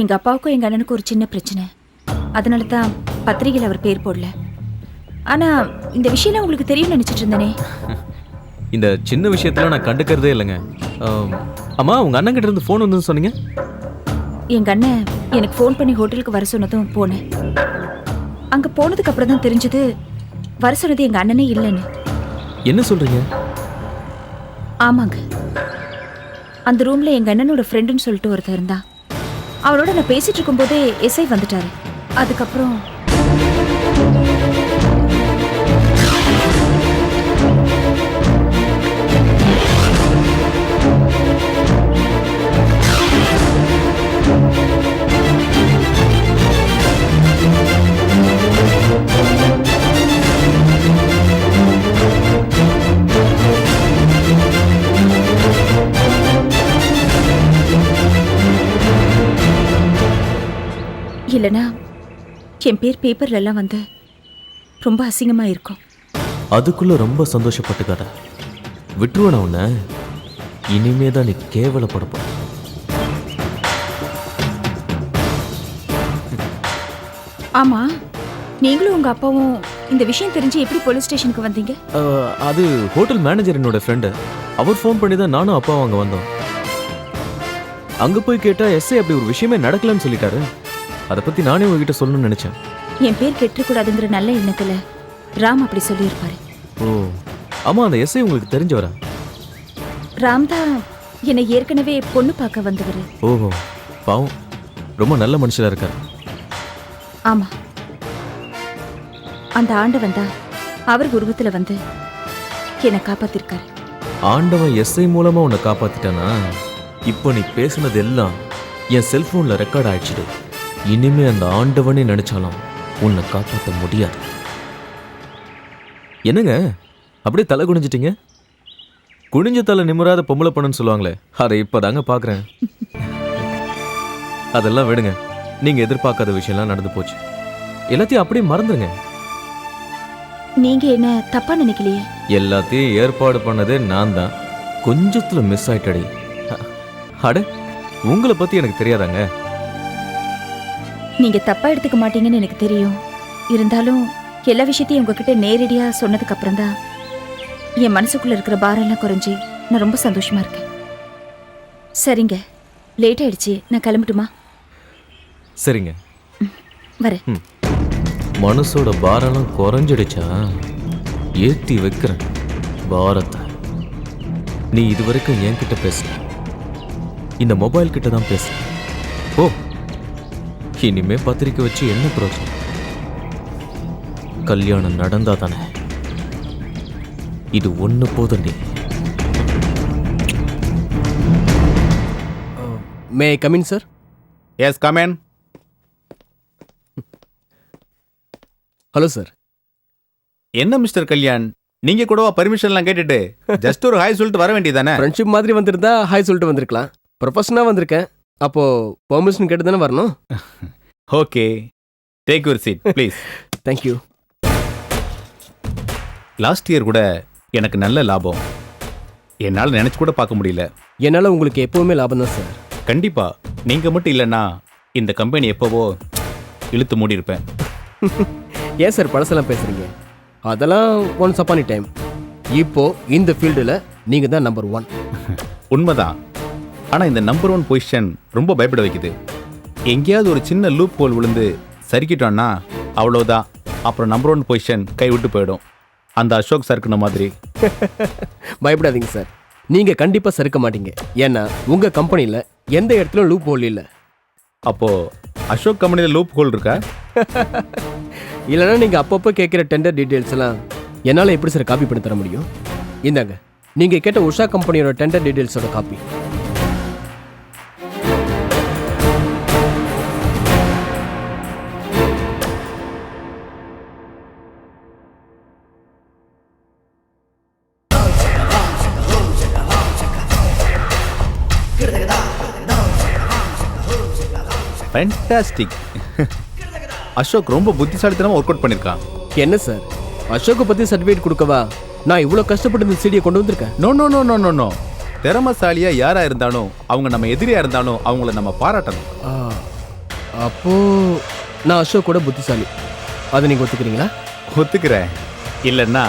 எங்க அப்பாவுக்கும் எங்க அண்ணனுக்கும் ஒரு சின்ன பிரச்சனை. அதனால தான் பத்திரிகையில் அவர் பேர் போடல. ஆனா இந்த விஷயம்லாம் உங்களுக்கு தெரியும்னு நினைச்சிட்டு இருந்தேனே. இந்த சின்ன விஷயத்துல நான் கண்டுக்கிறதே இல்லைங்க. ஆம், அம்மா உங்க அண்ணன் கிட்ட இருந்து ஃபோன் வந்து சொன்னீங்க? எங்க அண்ணன் எனக்கு ஃபோன் பண்ணி ஹோட்டலுக்கு வர சொன்னதும் போனேன். அங்க போனதுக்கு அப்புறம் தான் தெரிஞ்சது வர சொன்னது எங்க அண்ணனே இல்லைன்னு. என்ன சொல்றீங்க? ஆமாங்க. அந்த ரூம்ல எங்க அண்ணனோட ஃப்ரெண்டுன்னு சொல்லிட்டு ஒருத்தர் இருந்தான். அவரோட நான் பேசிட்டு இருக்கும்போதே எஸ்ஐ வந்துட்டாரு. அதுக்கப்புறம் என் பேர் பேப்பர்ல எல்லாம் வந்து ரொம்ப அசிங்கமா இருக்கும். அதுக்குள்ள ரொம்ப சந்தோஷப்பட்டுக்காத. விட்டுருவேன் உன்னை? இனிமே தான் நீ கேவலப்படப்போ. ஆமா நீங்களும் உங்க அப்பாவும் இந்த விஷயம் தெரிஞ்சு எப்படி போலீஸ் ஸ்டேஷனுக்கு வந்தீங்க? அது ஹோட்டல் மேனேஜர் என்னோட ஃப்ரெண்டு. அவர் ஃபோன் பண்ணி தான் நானும் அப்பாவும் அங்கே வந்தோம். அங்கே போய் கேட்டால் எஸ்ஐ அப்படி ஒரு விஷயமே நடக்கலன்னு சொல்லிட்டாரு. அதை பற்றி நானே உங்ககிட்ட சொல்லணும்னு நினச்சேன். என் பேர் கெட்டுக்கூடாதுங்கிற நல்ல எண்ணத்துல ராம் அப்படி சொல்லியிருப்பாரு. ஓ ஆமாம் அந்த எஸ்ஐ உங்களுக்கு தெரிஞ்சவரா? ராம் தான் என்னை ஏற்கனவே பொண்ணு பார்க்க வந்தவர். ஓஹோ பாவம் ரொம்ப நல்ல மனுஷராக இருக்கார். ஆமா. அந்த ஆண்டவன் தான் அவர் உருவத்துல வந்து என்னை காப்பாத்திருக்காரு. ஆண்டவன் எஸ்ஐ மூலமா உன்னை காப்பாத்திட்டானா? இப்போ நீ பேசுனது எல்லாம் என் செல்போன்ல ரெக்கார்ட் ஆயிடுச்சுடு. இனிமே அந்த ஆண்டவனே நினைச்சாலும் உன்னை காப்பாற்ற முடியாது. என்னங்க? அப்படியே தலை குனிஞ்சிட்டீங்க? குனிஞ்ச தலை நிமிராத பொம்பளை பண்ணுன்னு சொல்லுவாங்களே அதை இப்போதாங்க பார்க்குறேன் அதெல்லாம் விடுங்க நீங்க எதிர்பார்க்காத விஷயம்லாம் நடந்து போச்சு. எல்லாத்தையும் அப்படியே மறந்துருங்க. நீங்க என்ன தப்பா நினைக்கலையே? எல்லாத்தையும் ஏற்பாடு பண்ணதே நான் தான். கொஞ்சத்துல மிஸ் ஆயிட்டடி. அட உங்களை பத்தி எனக்கு தெரியாதாங்க? நீங்க தப்பா எடுத்துக்க மாட்டீங்கன்னு எனக்கு தெரியும். இருந்தாலும் எல்லா விஷயத்தையும் உங்ககிட்ட நேரடியா சொன்னதுக்கு அப்புறம் தான் என் மனசுக்குள்ள இருக்கிற பாரம் எல்லாம் குறைஞ்சி நான் ரொம்ப சந்தோஷமா இருக்கேன். சரிங்க. லேட் ஆயிடுச்சு. நான் கிளம்பட்டுமா? சரிங்க. வரேன். மனசோட பாரம்லாம் குறைஞ்சிடுச்சா? ஏத்தி வைக்கிறேன். பாரத்தை. நீ இது வரைக்கும் என்கிட்ட பேச இந்த மொபைல் கிட்ட தான் பேச ஓ இனிமே பத்திரிக்கை வச்சு என்ன பிரயோஜனம்? கல்யாணம் நடந்தா தானே இது ஒண்ணு போதும் நீ. May come in sir yes come in hello sir என்ன மிஸ்டர் கல்யாண் நீங்க கூடவா பர்மிஷன்லாம் கேட்டுட்டு? ஜஸ்ட் ஒரு ஹாய் சொல்லிட்டு வர வேண்டியதானே ஃப்ரெண்ட்ஷிப் மாதிரி வந்திருந்தா ஹாய் சொல்லிட்டு வந்திருக்கலாம். ப்ரொஃபஷனாக வந்திருக்கேன். அப்போ பெர்மிஷன் கேட்டு தானே வரணும் okay take your seat please thank you last year கூட எனக்கு நல்ல லாபம். என்னால் நினைச்சு கூட பார்க்க முடியல. என்னால் உங்களுக்கு எப்போவுமே லாபம் தான் சார் கண்டிப்பா. நீங்க மட்டும் இல்லைன்னா இந்த கம்பெனி எப்பவோ இழுத்து மூடி இருப்பேன் ஏன் சார் பழசெல்லாம் பேசுறீங்க? அதெல்லாம் ஒன்ஸ் அப்பானி டைம் இப்போ இந்த ஃபீல்டில் நீங்கள் தான் நம்பர் ஒன் உண்மைதான். ஆனா இந்த நம்பர் ஒன் பொசிஷன் ரொம்ப பயப்பட வைக்குது. எங்கேயாவது ஒரு சின்ன லூப் ஹோல் விழுந்து சறுக்கிட்டோம்னா அவ்வளோதான் அப்புறம் நம்பர் ஒன் பொசிஷன் கை விட்டு போயிடும். அந்த அசோக் சறுக்குன மாதிரி. பயப்படாதீங்க சார் நீங்கள் கண்டிப்பாக சறுக்க மாட்டீங்க. ஏன்னா உங்கள் கம்பெனியில் எந்த இடத்துலையும் லூப் ஹோல் இல்லை. அப்போ அசோக் கம்பெனியில் லூப் ஹோல் இருக்கா? இல்லைன்னா நீங்கள் அப்பப்போ கேட்குற டெண்டர் டீட்டெயில்ஸ் எல்லாம் என்னால் எப்படி சார் காப்பி பண்ணி தர முடியும்? இந்தாங்க. நீங்கள் கேட்ட உஷா கம்பெனியோட டெண்டர் டீட்டெயில்ஸோட காப்பி ஃபேண்டாஸ்டிக் அசோக் ரொம்ப புத்திசாலித்தனமாக ஒர்க் அவுட் பண்ணியிருக்கான் என்ன சார் அசோக்கை பற்றி சர்டிஃபிகேட் கொடுக்கவா? நான் இவ்வளோ கஷ்டப்பட்டு இந்த சீடியை கொண்டு வந்திருக்கேன். No no no no no no திறமசாலியா யாரா இருந்தாலும் அவங்க நம்ம எதிரியா இருந்தாலும் அவங்கள நம்ம பாராட்டணும். ஆ, அப்போ நான் அசோக் கூட புத்திசாலி. அதை நீங்கள் ஒத்துக்கிறீங்களா? ஒத்துக்கிறேன். இல்லைன்னா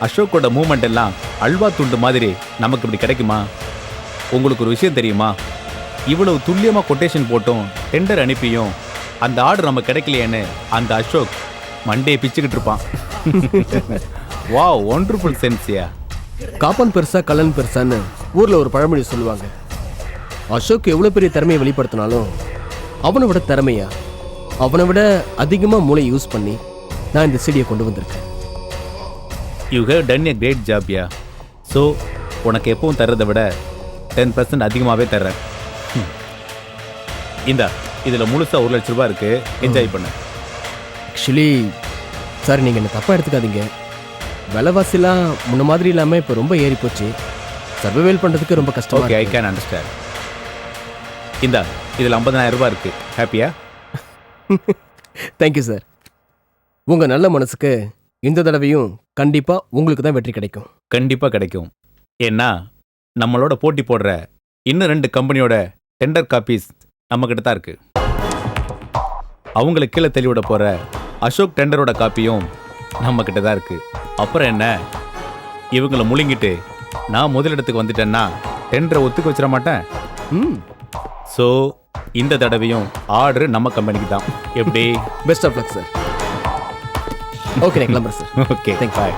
அசோக்கோட மூமெண்ட் எல்லாம் அல்வா துண்டு மாதிரி நமக்கு இப்படி கிடைக்குமா? உங்களுக்கு ஒரு விஷயம் தெரியுமா? இவ்வளவு துல்லியமாக கொட்டேஷன் போட்டும் டெண்டர் அனுப்பியும் அந்த ஆர்டர் நம்ம கிடைக்கலையேன்னு அந்த அசோக் மண்டே பிச்சுக்கிட்டு இருப்பான். வா ஒண்டர்ஃபுல் சென்ஸ்யா காப்பன் பெருசா கல்லன் பெருசான்னு ஊரில் ஒரு பழமொழி சொல்லுவாங்க. அசோக் எவ்வளோ பெரிய திறமையை வெளிப்படுத்தினாலும் அவனை விட திறமையா? அவனை விட அதிகமாக மூளை யூஸ் பண்ணி நான் இந்த செடியை கொண்டு வந்திருக்கேன். You have done a great ஜாப்யா so உனக்கு எப்பவும் தர்றதை விட டென் பர்சன்ட் அதிகமாகவே தர்றேன். இந்தா இதில் முழுசாக ஒரு லட்ச ரூபாய் இருக்கு. என்ஜாய் பண்ணு. ஆக்சுவலி சார் நீங்கள் என்ன தப்பாக எடுத்துக்காதீங்க. விலைவாசிலாம் முன்ன மாதிரி இல்லாமல் இப்போ ரொம்ப ஏறி போச்சு. சர்வைவேல் பண்ணுறதுக்கு ரொம்ப கஷ்டமாக ஓகே ஐ கேன் அண்டர்ஸ்டாண்ட் இந்தா இதில் ஐம்பதாயிரம் ரூபாய் இருக்கு. ஹாப்பியா தேங்க்யூ சார் உங்கள் நல்ல மனசுக்கு இந்த தடவையும் கண்டிப்பாக உங்களுக்கு தான் வெற்றி கிடைக்கும். கண்டிப்பாக கிடைக்கும். ஏன்னா நம்மளோட போட்டி போடுற இன்னும் ரெண்டு கம்பெனியோட டெண்டர் காப்பீஸ் நம்மக்கிட்ட தான் இருக்கு. அவங்கள கீழே தெளிவிட போகிற அசோக் டெண்டரோட காப்பியும் நம்மக்கிட்ட தான் இருக்கு. அப்புறம் என்ன? இவங்கள முழுங்கிட்டு நான் முதலிடத்துக்கு வந்துட்டேன்னா டெண்டரை ஒத்துக்க வச்சிட மாட்டேன்? ம். ஸோ இந்த தடவையும் ஆர்டர் நம்ம கம்பெனிக்கு தான். எப்படி? Best of luck sir okay கிளம்புறேன் சார் ஓகே you. பாய்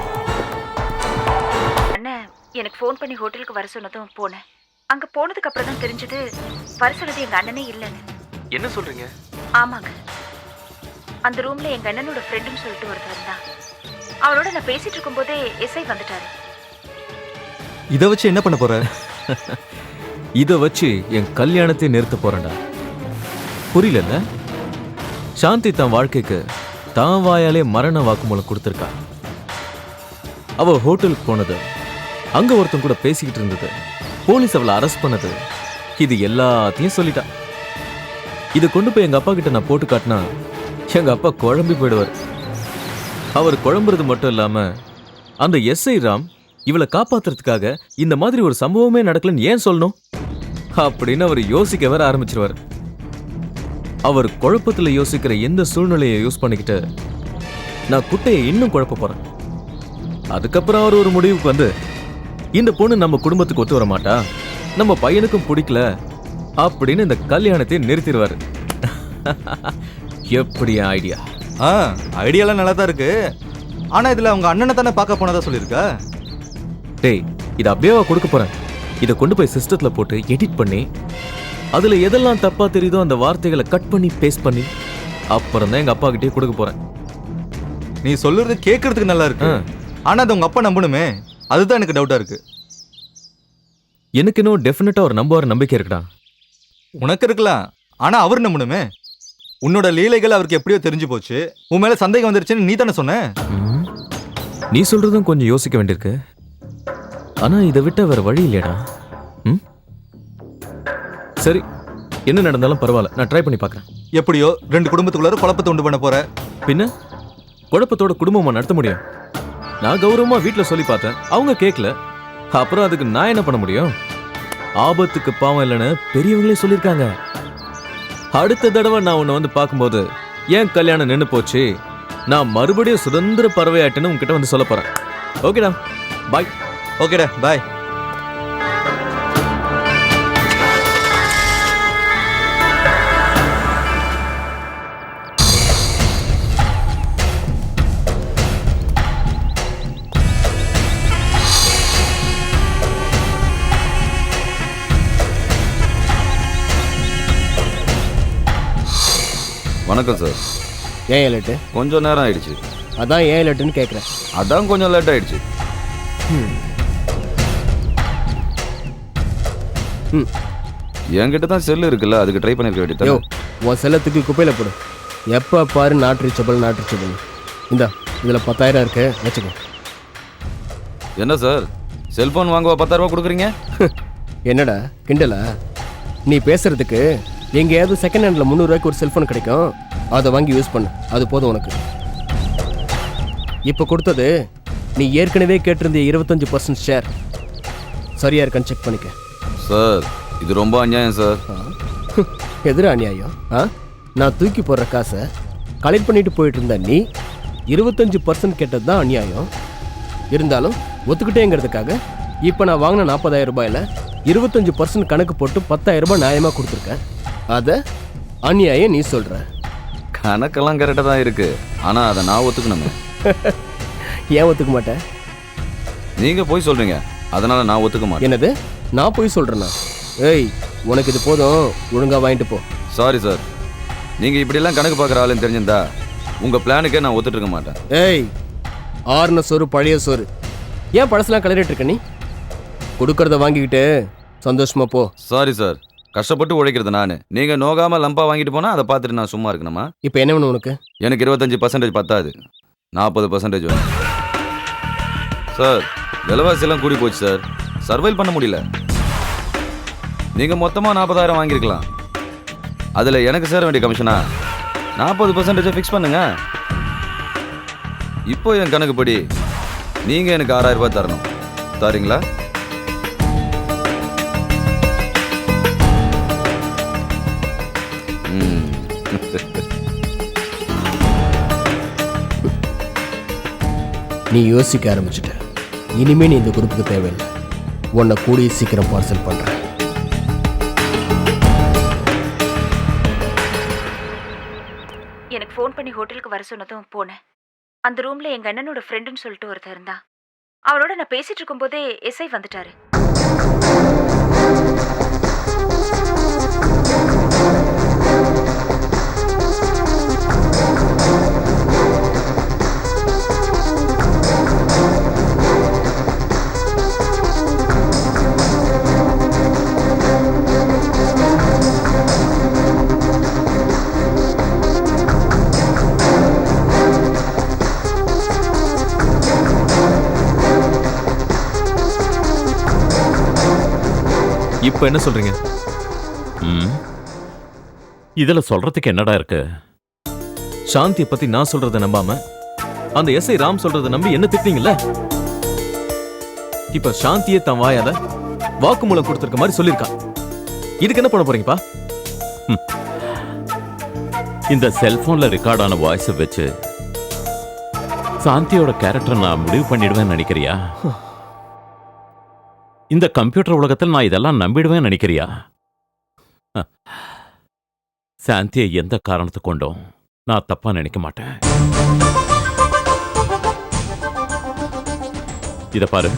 அண்ணன் எனக்கு ஃபோன் பண்ணி ஹோட்டலுக்கு வர சொன்னதும் போனேன். அங்க போனதுக்கு அப்புறம் தான் தெரிஞ்சது வர சொன்னது எங்க அண்ணனே இல்லைன்னு. என்ன சொல்றீங்க? ஆமாங்க. அந்த ரூம்ல எங்க அண்ணனோட ஃப்ரெண்டுன்னு சொல்லிட்டு ஒருத்தர் இருந்தான். அவரோட நான் பேசிட்டு இருக்கும்போதே எஸ்ஐ வந்துட்டாரு. இதை வச்சு என்ன பண்ண போற இதை வச்சு என் கல்யாணத்தை நிறுத்த போறேன்டா. புரியலல்ல? சாந்தி தன் வாழ்க்கைக்கு தான் வாயாலே மரண வாக்குமூலம் கொடுத்துருக்கா. அவ ஹோட்டலுக்கு போனது அங்க ஒருத்தன் கூட பேசிக்கிட்டு இருந்தது. போலீஸ் அவளை அரெஸ்ட் பண்ணது. இது எல்லாத்தையும் சொல்லிட்டா. இதை கொண்டு போய் எங்கள் அப்பா கிட்ட நான் போட்டு காட்டினா எங்கள் அப்பா குழம்பி போயிடுவார். அவர் குழம்புறது மட்டும் இல்லாமல் அந்த எஸ்ஐ ராம் இவளை காப்பாத்துறதுக்காக இந்த மாதிரி ஒரு சம்பவமே நடக்கலன்னு ஏன் சொல்லணும்? அப்படின்னு அவர் யோசிக்க வேற ஆரம்பிச்சிருவார். அவர் குழப்பத்தில் யோசிக்கிற எந்த சூழ்நிலையை யூஸ் பண்ணிக்கிட்டு நான் குட்டையை இன்னும் குழப்ப போறேன். அதுக்கப்புறம் அவர் ஒரு முடிவுக்கு வந்து இந்த பொண்ணு நம்ம குடும்பத்துக்கு ஒத்து வர மாட்டா நம்ம பையனுக்கும் பிடிக்கல அப்படின்னு இந்த கல்யாணத்தை நிறுத்திடுவாரு. எப்படி ஐடியா? ஆ ஐடியாலாம் நல்லா தான் இருக்கு. ஆனா இதுல அவங்க அண்ணனை தானே பார்க்க போனதா சொல்லியிருக்க? டேய் இதை அப்படியே கொடுக்க போறேன். இதை கொண்டு போய் சிஸ்டத்துல போட்டு எடிட் பண்ணி அதுல எதெல்லாம் தப்பா தெரியுதோ அந்த வார்த்தைகளை கட் பண்ணி பேஸ்ட் பண்ணி அப்புறம் தான் எங்க அப்பா கிட்டே கொடுக்க போறேன். நீ சொல்றது கேட்கறதுக்கு நல்லா இருக்கு. ஆனா அது உங்க அப்பா நம்பணுமே. அதுதான் எனக்கு டவுட்டா இருக்கு. எனக்கு இன்னும் டெஃபினட்டா ஒரு நம்புவார் நம்பிக்கை இருக்குடா. உனக்கு இருக்கலாம். ஆனா அவர் நம்பணுமே. உன்னோட லீலைகள் அவருக்கு எப்படியோ தெரிஞ்சு போச்சு. உன் மேல சந்தேகம் வந்துருச்சுன்னு நீ தானே சொன்ன. நீ சொல்றதும் கொஞ்சம் யோசிக்க வேண்டியிருக்கு. ஆனா இதை விட்ட வேற வழி இல்லையடா. ம்? சரி என்ன நடந்தாலும் பரவாயில்ல. நான் ட்ரை பண்ணி பார்க்கறேன் எப்படியோ ரெண்டு குடும்பத்துக்குள்ளார குழப்பத்தை உண்டு பண்ண போற. பின்ன குழப்பத்தோட குடும்பமா நடத்த முடியும். நான் கௌரவமா வீட்டில் சொல்லி பார்த்தேன். அவங்க கேட்கல அப்புறம் அதுக்கு நான் என்ன பண்ண முடியும்? ஆபத்துக்கு பாவம் இல்லைன்னு பெரியவங்களே சொல்லியிருக்காங்க. அடுத்த தடவை நான் உன்னை வந்து பார்க்கும்போது ஏன் கல்யாணம் நின்று போச்சு? நான் மறுபடியும் சுதந்திர பறவையாட்டுன்னு உங்ககிட்ட வந்து சொல்ல போறேன். ஓகேடா. பாய் ஓகேடா. பாய் வணக்கம் சார். ஏன் லேட்டு கொஞ்சம் நேரம் ஆயிடுச்சு. அதான் ஏன் லேட்டுன்னு கேட்குறேன். அதான் கொஞ்சம் லேட் ஆயிடுச்சு. ம். என்கிட்ட தான் செல்லு இருக்குல்ல அதுக்கு ட்ரை பண்ணிருக்க யோ வேண்டியது உன் செல்லத்துக்கு குப்பையில் போடு. எப்போ பாரு நாட் ரீச்சபிள் நாட் ரீச்சபிள் இந்தா இதில் பத்தாயிரம் இருக்கு வச்சுக்கோ. என்ன சார்? செல்போன் வாங்குவா பத்தாயிரம் கொடுக்குறீங்க? என்னடா கிண்டலா? நீ பேசுறதுக்கு எங்கேயாவது செகண்ட் ஹேண்டில் முந்நூறுரூவாய்க்கு ஒரு செல்ஃபோன் கிடைக்கும். அதை வாங்கி யூஸ் பண்ணு. அது போதும் உனக்கு. இப்போ கொடுத்தது நீ ஏற்கனவே கேட்டிருந்த இருபத்தஞ்சு பர்சன்ட் ஷேர் சரியா இருக்கான்னு செக் பண்ணிக்க. சார் இது ரொம்ப அநியாயம் சார் எதிர அநியாயம்? ஆ? நான் தூக்கி போடுற காசை கலெக்ட் பண்ணிட்டு போயிட்டு இருந்த நீ இருபத்தஞ்சு பர்சன்ட் கேட்டது தான் அநியாயம். இருந்தாலும் ஒத்துக்கிட்டேங்கிறதுக்காக இப்போ நான் வாங்கின நாற்பதாயிரம் ரூபாயில் இருபத்தஞ்சு பர்சன்ட் கணக்கு போட்டு பத்தாயிரம் ரூபாய் நியாயமாக கொடுத்துருக்கேன். அதை அநியாயம் நீ சொல்கிற கணக்கெல்லாம் கரெக்டாக தான் இருக்கு. ஆனா அதை நான் ஒத்துக்கணுமே. ஏன் ஒத்துக்க மாட்டேன் நீங்க போய் சொல்றீங்க. அதனால நான் ஒத்துக்க மாட்டேன். என்னது? நான் போய் சொல்கிறேன்னா ஏய் உனக்கு இது போதும். ஒழுங்காக வாங்கிட்டு போ. சாரி சார் நீங்க இப்படியெல்லாம் கணக்கு பார்க்குற ஆளுன்னு தெரிஞ்சிருந்தா உங்க பிளானுக்கே நான் ஒத்துட்டு இருக்க மாட்டேன். ஏய் ஆறுன சோறு பழைய சோறு. ஏன் பழசெல்லாம் கிளறிட்டு இருக்க நீ? கொடுக்கறத வாங்கிக்கிட்டு சந்தோஷமா போ. சாரி சார் கஷ்டப்பட்டு உழைக்கிறது நான். நீங்க நோகாம லம்பா வாங்கிட்டு போனா அதை பார்த்துட்டு நான் சும்மா இருக்கணுமா? இப்போ என்ன வேணும் உனக்கு? எனக்கு இருபத்தஞ்சு பர்சன்டேஜ் பத்தாது. நாற்பது பர்சன்டேஜ் வேணும். சார் விலைவாசி எல்லாம் கூடி போச்சு சார். சர்வைல் பண்ண முடியல. நீங்க மொத்தமா நாற்பதாயிரம் வாங்கியிருக்கலாம் அதுல எனக்கு சேர வேண்டிய கமிஷனா நாற்பது பர்சன்டேஜ் ஃபிக்ஸ் பண்ணுங்க. இப்போ என் கணக்குப்படி நீங்க எனக்கு ஆறாயிரம் ரூபாய் தரணும். தரீங்களா? நீ யோசிக்க ஆரம்பிச்சிட்ட. இனிமே நீ இந்த குரூப்புக்கு தேவையில்லை. உன்னை கூடிய சீக்கிரம் பார்சல் பண்ணுறேன் எனக்கு ஃபோன் பண்ணி ஹோட்டலுக்கு வர சொன்னதும் போனேன். அந்த ரூம்ல எங்க அண்ணனோட ஃப்ரெண்டுன்னு சொல்லிட்டு ஒருத்தர் இருந்தா அவரோட நான் பேசிட்டு இருக்கும்போதே எஸ்ஐ வந்துட்டாரு. இப்போ என்ன சொல்றீங்க? இதுல சொல்றதுக்கு என்னடா இருக்கு? சாந்தியை பத்தி நான் சொல்றத நம்பாம அந்த எஸ்ஐ ராம் சொல்றத நம்பி என்ன திட்டிங்கல்ல இப்ப சாந்தியே தன் வாயால வாக்குமூலம் கொடுத்திருக்க மாதிரி சொல்லியிருக்கா. இதுக்கு என்ன பண்ண போறீங்கப்பா? இந்த செல்போன்ல ரெக்கார்ட் ஆன வாய்ஸை வச்சு சாந்தியோட கேரக்டர் நான் முடிவு பண்ணிடுவேன்னு நினைக்கிறியா? இந்த கம்ப்யூட்டர் உலகத்தில் நான் இதெல்லாம் நம்பிடுவேன் நினைக்கிறியா? சாந்தியை எந்த காரணத்தை கொண்டும் நான் தப்பா நினைக்க மாட்டேன். இத பாரு.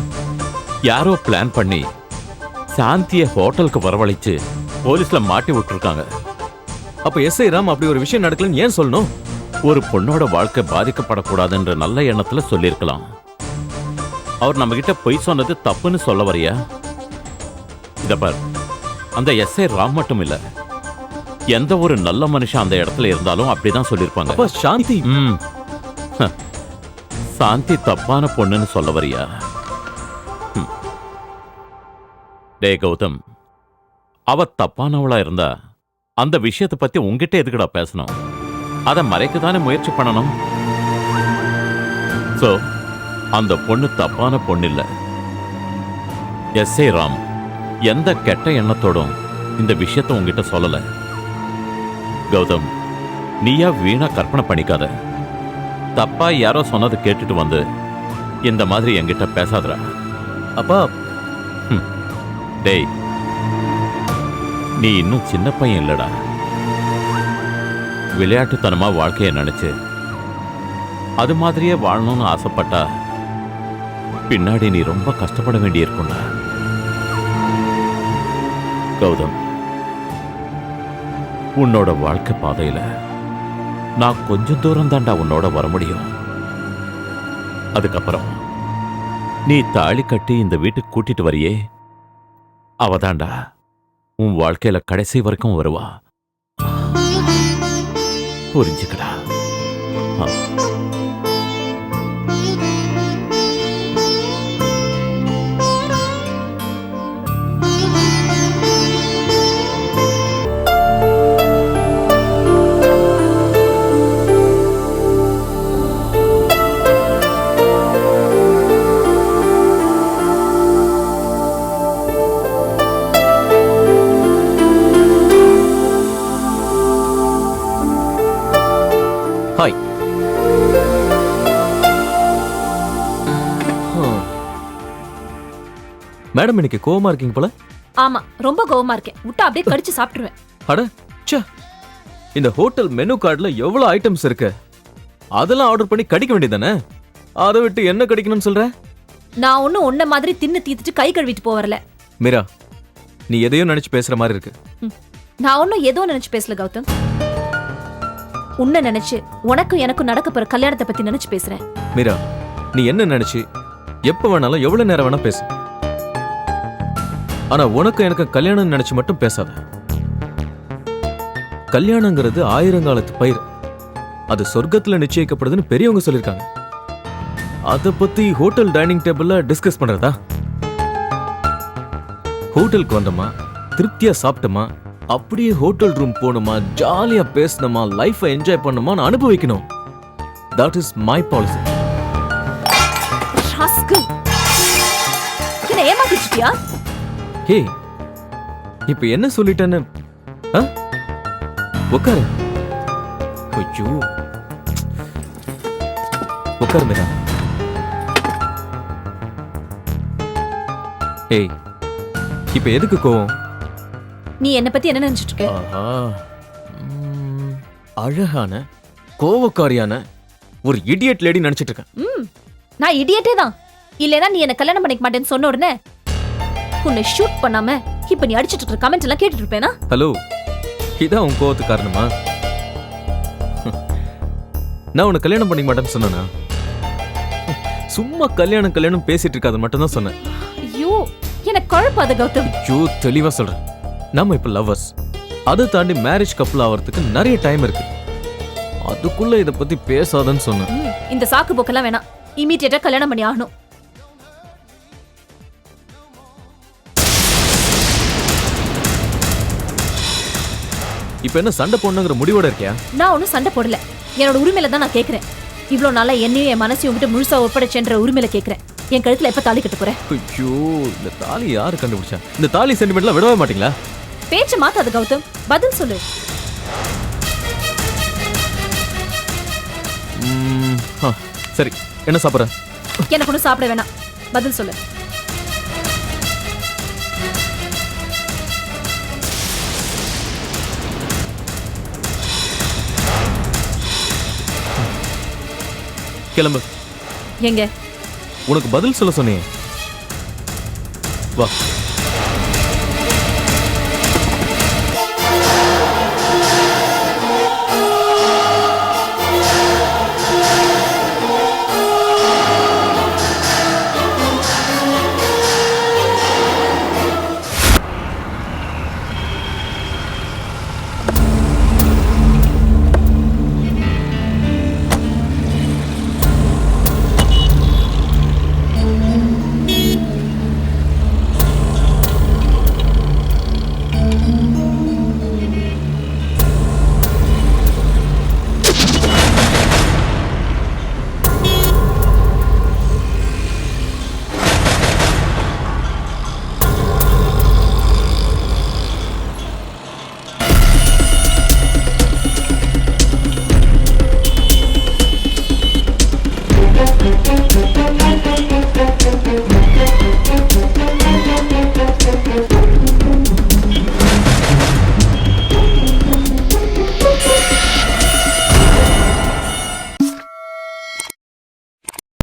யாரோ பிளான் பண்ணி சாந்தியை ஹோட்டலுக்கு வரவழைச்சு போலீஸ்ல மாட்டி விட்டுருக்காங்க. அப்ப எஸ்ஐ ராம் அப்படி ஒரு விஷயம் நடக்கலன்னு ஏன் சொல்லணும்? ஒரு பொண்ணோட வாழ்க்கை பாதிக்கப்படக்கூடாதுன்ற நல்ல எண்ணத்துல சொல்லியிருக்கலாம். அவர் நம்ம கிட்ட பொய் சொன்னது தப்புன்னு சொல்ல வரியா? இத பார் அந்த எஸ்ஐ ராம் மட்டும் இல்ல எந்த ஒரு நல்ல மனுஷன் அந்த இடத்துல இருந்தாலும் அப்படிதான் சொல்லியிருப்பாங்க. சாந்தி. ம். சாந்தி தப்பான பொண்ணுன்னு சொல்ல வரியா. டேய் கௌதம் அவ தப்பானவளா இருந்தா அந்த விஷயத்தை பத்தி உங்ககிட்ட எதுக்குடா பேசணும்? அதை மறைக்க தானே முயற்சி பண்ணணும்? சோ அந்த பொண்ணு தப்பான பொண்ணு இல்ல எஸ் ஏ ராம் எந்த கெட்ட எண்ணத்தோடும் இந்த விஷயத்தை உங்ககிட்ட சொல்லல. கௌதம் நீயா வீணா கற்பனை பண்ணிக்காத. தப்பா யாரோ சொன்னதை கேட்டுட்டு வந்து இந்த மாதிரி என்கிட்ட பேசாதடா. அப்பா. டேய் நீ இன்னும் சின்ன பையன் இல்லடா. விளையாட்டுத்தனமா வாழ்க்கைய நினைச்சு அது மாதிரியே வாழணும்னு ஆசைப்பட்டா பின்னாடி நீ ரொம்ப கஷ்டப்பட வேண்டியிருக்கும்டா கௌதம் உன்னோட வாழ்க்கை பாதையில நான் கொஞ்சம் தூரம் தாண்டா உன்னோட வர முடியும். அதுக்கப்புறம் நீ தாலி கட்டி இந்த வீட்டுக்கு கூட்டிட்டு வரியே. அவதாண்டா உன் வாழ்க்கையில கடைசி வரைக்கும் வருவா. புரிஞ்சுக்கடா. மேடம் இன்னைக்கு கோவமா இருக்கீங்க போல. ஆமா ரொம்ப கோவமா இருக்கேன். விட்டா அப்படியே கடிச்சு சாப்பிட்டுருவேன். அட ச்சே. இந்த ஹோட்டல் மெனு கார்டுல எவ்வளவு ஐட்டம்ஸ் இருக்கு? அதெல்லாம் ஆர்டர் பண்ணி கடிக்க வேண்டியதானே அதை விட்டு என்ன கடிக்கணும்னு சொல்ற? நான் ஒன்னும் உன்ன மாதிரி தின்னு தீத்துட்டு கை கழுவிட்டு போவரல மீரா நீ எதையோ நினைச்சு பேசுற மாதிரி இருக்கு. நான் ஒன்னும் ஏதோ நினைச்சு பேசல கௌதம். உன்னை நினைச்சு உனக்கும் எனக்கும் நடக்க போற கல்யாணத்தை பத்தி நினைச்சு பேசுறேன். மீரா நீ என்ன நினைச்சு? எப்ப வேணாலும் எவ்வளவு நேரம் வேணா பேசு. ஆனா உனக்கு எனக்கு கல்யாணம் நினைச்சு மட்டும் பேசாத. கல்யாணங்கிறது ஆயிரங்காலத்து பயிர். அது சொர்க்கத்துல நிச்சயிக்கப்படுதுன்னு பெரியவங்க சொல்லிருக்காங்க அத பத்தி ஹோட்டல் டைனிங் டேபிள்ல டிஸ்கஸ் பண்றதா? ஹோட்டலுக்கு வந்தோமா? திருப்தியா சாப்பிட்டோமா? அப்படியே ஹோட்டல் ரூம் போகணுமா ஜாலியா பேசணுமா லைஃபை என்ஜாய் பண்ணுமான்னு அனுபவிக்கணும். That is my policy rascal. Hey இப்ப என்ன சொல்லிட்டேன்னு? உட்காரு ஐயோ. உட்காரு மீரா ஏய் இப்ப எதுக்கு கோவம்? நீ என்ன பத்தி என்ன நினைச்சிட்டு இருக்க? ஆஹா. ம், அழகான கோவக்காரியான ஒரு இடியட் லேடி நினைச்சிட்டு இருக்கேன். ம் நான் இடியட்டே தான். இல்லைன்னா நீ என்ன கல்யாணம் பண்ணிக்க மாட்டேன்னு சொன்ன உடனே உன்னை ஷூட் பண்ணாம இப்ப நீ அடிச்சிட்டு இருக்க கமெண்ட் எல்லாம் கேட்டுட்டு இருப்பேனா? ஹலோ இதான் உன் கோவத்துக்கு காரணமா? நான் உன்னை கல்யாணம் பண்ணிக்க மாட்டேன்னு சொன்னேனா? சும்மா கல்யாணம் கல்யாணம் பேசிட்டு இருக்காது மட்டும் தான் சொன்னேன். ஐயோ எனக்கு குழப்பாத கௌதம். ஐயோ தெளிவா சொல்றேன். நாம இப்ப லவ்வர்ஸ் அதை தாண்டி மேரேஜ் கப்பல் ஆகிறதுக்கு நிறைய டைம் இருக்கு. அதுக்குள்ள இத பத்தி பேசாதன்னு சொன்னேன். இந்த சாக்கு போக்கெல்லாம் வேணாம். இமீடியட்டா கல்யாணம் பண்ணி ஆகணும். இப்ப என்ன சண்டை போடணுங்கிற முடிவோட இருக்கியா? நான் ஒன்றும் சண்டை போடல. என்னோட உரிமையில தான் நான் கேட்கறேன் இவ்வளோ நாளா என்னையும் என் மனசையும் விட்டு முழுசா ஒப்படைச்சேன்ற உரிமையில கேட்கறேன் என் கழுத்துல எப்ப தாலி கட்ட போறேன்? ஐயோ இந்த தாலி யாரு கண்டுபிடிச்சா? இந்த தாலி சென்டிமெண்ட்லாம் விடவே மாட்டீங்களா? பேச்சு மாத்தாது கௌதம். பதில் சொல்லு. ம், ஆ, சரி. என்ன சாப்பிட்ற? எனக்கு ஒன்றும் சாப்பிட வேணாம். பதில் சொல்லு. கிளம்பு. எங்க? உனக்கு பதில் சொல்ல சொன்னேன். வா.